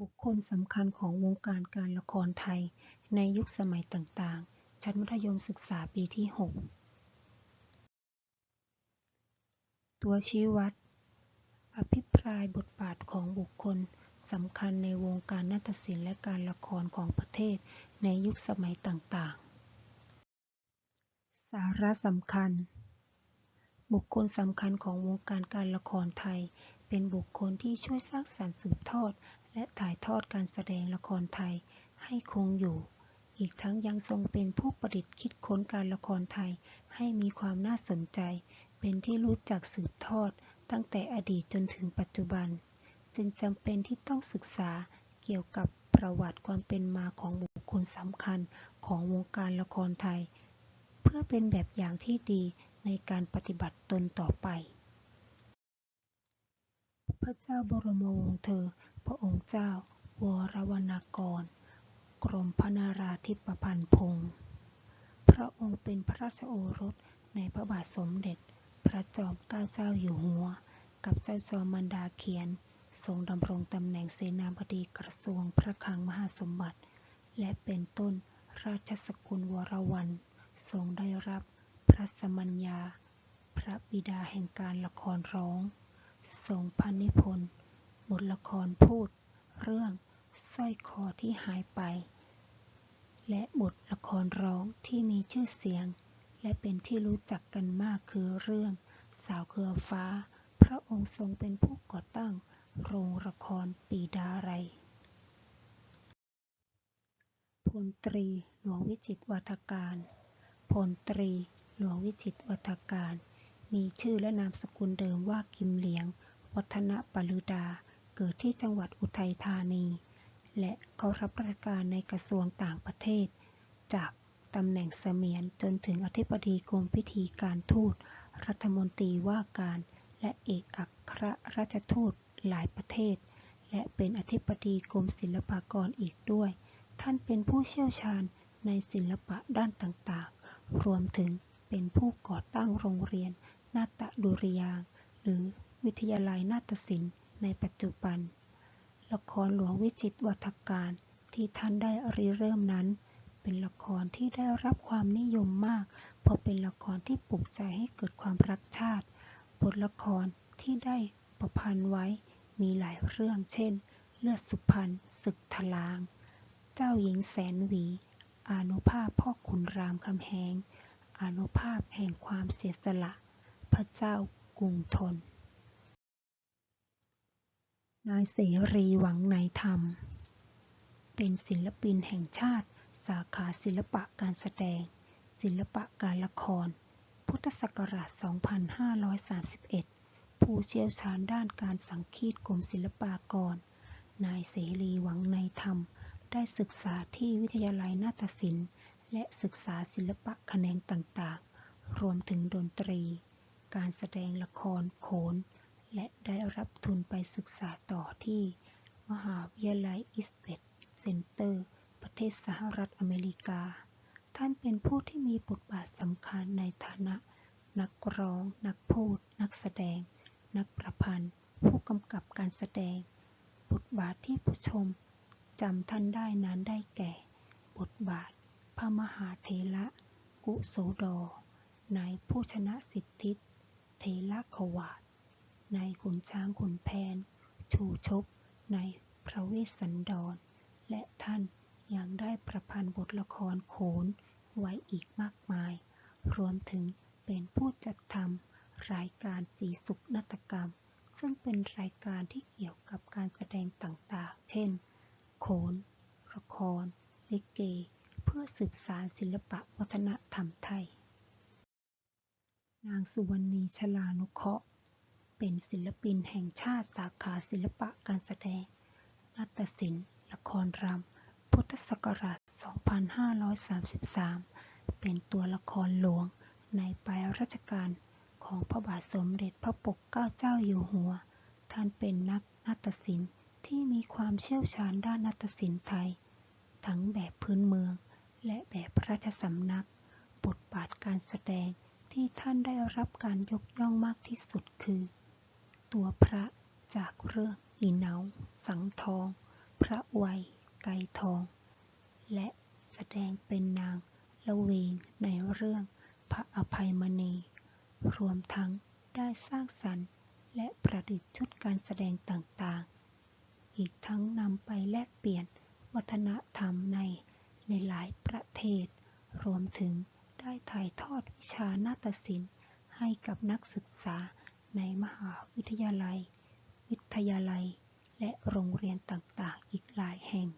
บุคคลสำคัญของวงการการละครไทย ในยุคสมัยต่างๆ ชั้นมัธยมศึกษาปีที่ 6 ตัวชี้วัด อภิปรายบทบาทของบุคคลสำคัญในวงการนาฏศิลป์และการละครของประเทศในยุคสมัยต่างๆ สาระสำคัญ บุคคลสำคัญของวงการการละครไทย เป็นบุคคลที่ช่วยสร้างสรรค์สืบทอด และถ่ายทอดการแสดงละครไทยให้คงอยู่ อีกทั้งยังทรงเป็นผู้ประดิษฐ์คิดค้นการละครไทยให้มีความน่าสนใจ เป็นที่รู้จักสืบทอด ตั้งแต่อดีตจนถึงปัจจุบัน จึงจำเป็นที่ต้องศึกษาเกี่ยวกับประวัติความเป็นมาของบุคคลสำคัญของวงการละครไทย เพื่อเป็นแบบอย่างที่ดีในการปฏิบัติตนต่อไป พระเจ้าบรมวงศ์เธอ พระองค์เจ้า วรวรรณกร กรมพนาราธิปพันธ์พงศ์พระองค์เป็นพระราชโอรสในพระบาทสมเด็จ พระจอมเกล้าเจ้าอยู่หัว กับเจ้าจอมมันดาเขียน ทรงดำรงตำแหน่งเสนาบดีกระทรวงพระคลังมหาสมบัติ และเป็นต้นราชสกุลวรวันทรงได้รับพระสมัญญา พระบิดาแห่งการละครร้อง ทรงพระนิพนธ์บทละครพูดเรื่องสร้อยคอที่หายไป และบทละครร้องที่มีชื่อเสียง และเป็นที่รู้จักกันมากคือเรื่องสาวเครือฟ้า พระองค์ทรงเป็นผู้ก่อตั้งโรงละครปีดาไรพลตรีหลวงวิจิตวัฒการพลตรีหลวงวิจิตวัฒการ มีชื่อและนามสกุลเดิมว่ากิมเหลียง วัฒนปลืดา เกิดที่จังหวัดอุทัยธานี และเขารับราชการในกระทรวงต่างประเทศ จากตำแหน่งเสมียนจนถึงอธิบดีกรมพิธีการทูต รัฐมนตรีว่าการ และเอกอัครราชทูตหลายประเทศ และเป็นอธิบดีกรมศิลปากรอีกด้วย ท่านเป็นผู้เชี่ยวชาญในศิลปะด้านต่างๆ รวมถึงเป็นผู้ก่อตั้งโรงเรียน นาฏดุริยางหรือวิทยาลัยนาฏศิลป์ในปัจจุบัน ละครหลวงวิจิตวัฒการที่ท่านได้ริเริ่มนั้น เป็นละครที่ได้รับความนิยมมาก เพราะเป็นละครที่ปลุกใจให้เกิดความรักชาติ บทละครที่ได้ประพันธ์ไว้มีหลายเรื่อง เช่น เลือดสุพรรณศึกทลาง เจ้าหญิงแสนหวี อานุภาพพ่อขุนรามคำแหงอานุภาพแห่งความเสียสละ พระเจ้ากรุงธน นายเสรีหวังในธรรม เป็นศิลปินแห่งชาติ สาขาศิลปะการแสดง ศิลปะการละคร พุทธศักราช 2531 ผู้เชี่ยวชาญด้านการสังคีตกรมศิลปากร นายเสรีหวังในธรรม ได้ศึกษาที่วิทยาลัยนาฏศิลป์ และศึกษาศิลปะแขนงต่างๆ รวมถึงดนตรี การแสดงละครโขน และได้รับทุนไปศึกษาต่อที่ มหาวิทยาลัยอิสเ t ตเซนเตอร์ ประเทศสหรัฐอเมริกา ท่านเป็นผู้ที่มีบทบาทสำคัญในฐานะ นักร้อง นักพูด นักแสดง นักประพันธ์ ผู้กำกับการแสดง บทบาทที่ผู้ชมจำท่านได้นั้นได้แก่ บทบาท พระมหาเถระ กุโสดรในผู้ชนะสิทธิ เถระขวาดในขุนช้างขุนแผน ชูชกในพระเวสสันดร และท่านยังได้ประพันธ์บทละครโขนไว้อีกมากมาย รวมถึงเป็นผู้จัดทำรายการสีสุขนาฏกรรม ซึ่งเป็นรายการที่เกี่ยวกับการแสดงต่างๆ เช่น โขน ละคร ลิเก เพื่อสืบสานศิลปะวัฒนธรรมไทย นางสุวรรณีชลานุเคราะห์ เป็นศิลปินแห่งชาติสาขาศิลปะการแสดง นาฏศิลป์ ละครรำ พุทธศักราช 2533 เป็นตัวละครหลวงในปลายรัชกาลของพระบาทสมเด็จพระปกเกล้าเจ้าอยู่หัว ท่านเป็นนักนาฏศิลป์ที่มีความเชี่ยวชาญด้านนาฏศิลป์ไทย ทั้งแบบพื้นเมือง และแบบพระราชสำนัก บทบาทการแสดง ที่ท่านได้รับการยกย่องมากที่สุดคือ ตัวพระจากเรื่องอีเหนาสังทอง พระไวยไกทอง และแสดงเป็นนางละเวงในเรื่องพระอภัยมณี รวมทั้งได้สร้างสรรค์และประดิษฐ์ชุดการแสดงต่างๆ อีกทั้งนำไปแลกเปลี่ยนวัฒนธรรมในในหลายประเทศ รวมถึง ได้ถ่ายทอดวิชานาฏศิลป์ให้กับนักศึกษาในมหาวิทยาลัย วิทยาลัย และโรงเรียนต่างๆ อีกหลายแห่ง